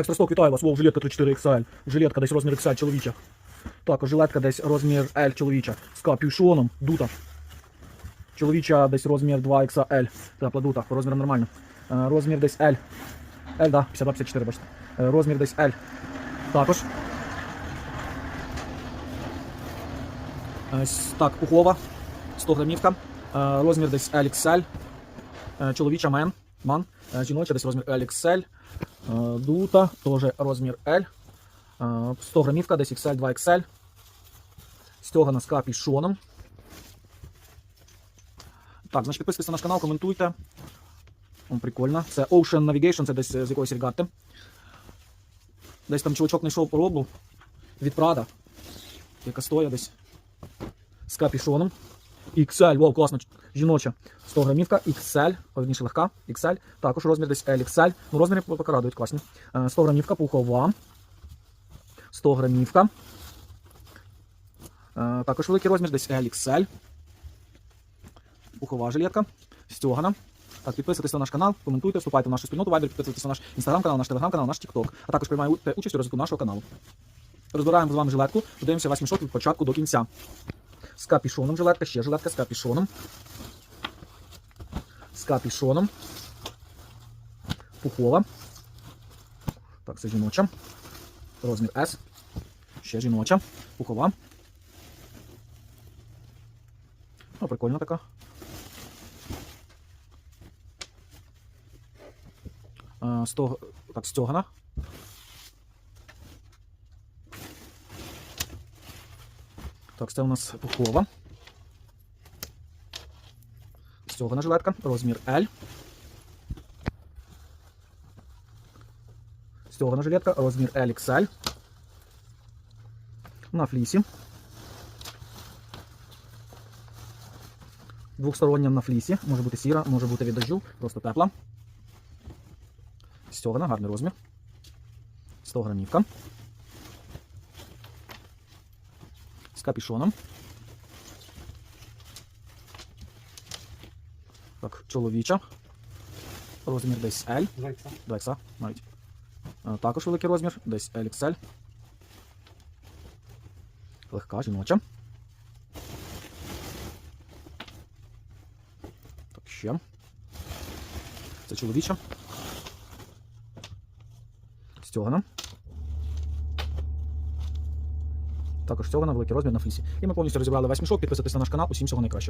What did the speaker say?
Екстрасток, вітаю вас. Вов, жилетка 34 XL. Жилетка десь розмір XL чоловіча. Також жилетка десь розмір L чоловіча. З капюшоном, дута. Чоловіча десь розмір 2 XL. Тепла дута, по розміру нормально. Е, Розмір десь L. L, да, 52-54, бачите. Е, Розмір десь L. Також. Так, пухова. 100 грамівка. Е, Розмір десь LXL. Е, Чоловіча мен. Ман. Е, Жіноча десь розмір LXL. Е, Дута, теж розмір L. Е, 100 грамівка, десь XL, 2XL. Стьогана з капішоном. Так, значить підписуйтесь на наш канал, коментуйте. О, прикольно. Це Ocean Navigation, це десь е, з якоїсь регати. Десь там чувачок знайшов поробу від Прада, яка стоїть десь з капішоном. XL, вау, класно, жіноча. 100 грамівка, XL, одніше легка, XL, також розмір десь LXL. Ну, розміри поки радують, класні. Е, 100 грамівка, пухова. 100 грамівка. Е, Також великий розмір, десь LXL. Пухова жилетка. Стьогана. Так, підписуйтесь на наш канал, коментуйте, вступайте в нашу спільноту Viber, підписуйтесь на наш інстаграм-канал, наш телеграм-канал, наш TikTok. А також приймайте участь у розвитку нашого каналу. Розбираємо з вами жилетку, подивимося весь мішок від початку до кінця. З капішоном жилетка, ще жилетка з капішоном. З капішоном. Пухова. Так, це жіноча. Розмір S. Ще жіноча. Пухова. О, прикольна така. Сто... Так, стьогана. Так, це у нас пухова. Стьогана жилетка, розмір L. Стьогана жилетка, розмір LXL. На флісі. Двохстороння на флісі. Може бути сіра, може бути від дождю, просто тепла. Стьогана, гарний розмір. 100 грамівка. З капішоном. Так, чоловіча. Розмір десь L. 2XA навіть. Е, Також великий розмір, десь LXL. Легка жіноча. Так, ще. Це чоловіча. Стьогана. Також стьогана, великий розмір на флісі. І ми повністю розібрали весь мішок. Підписуйтесь на наш канал. Усім всього найкращого.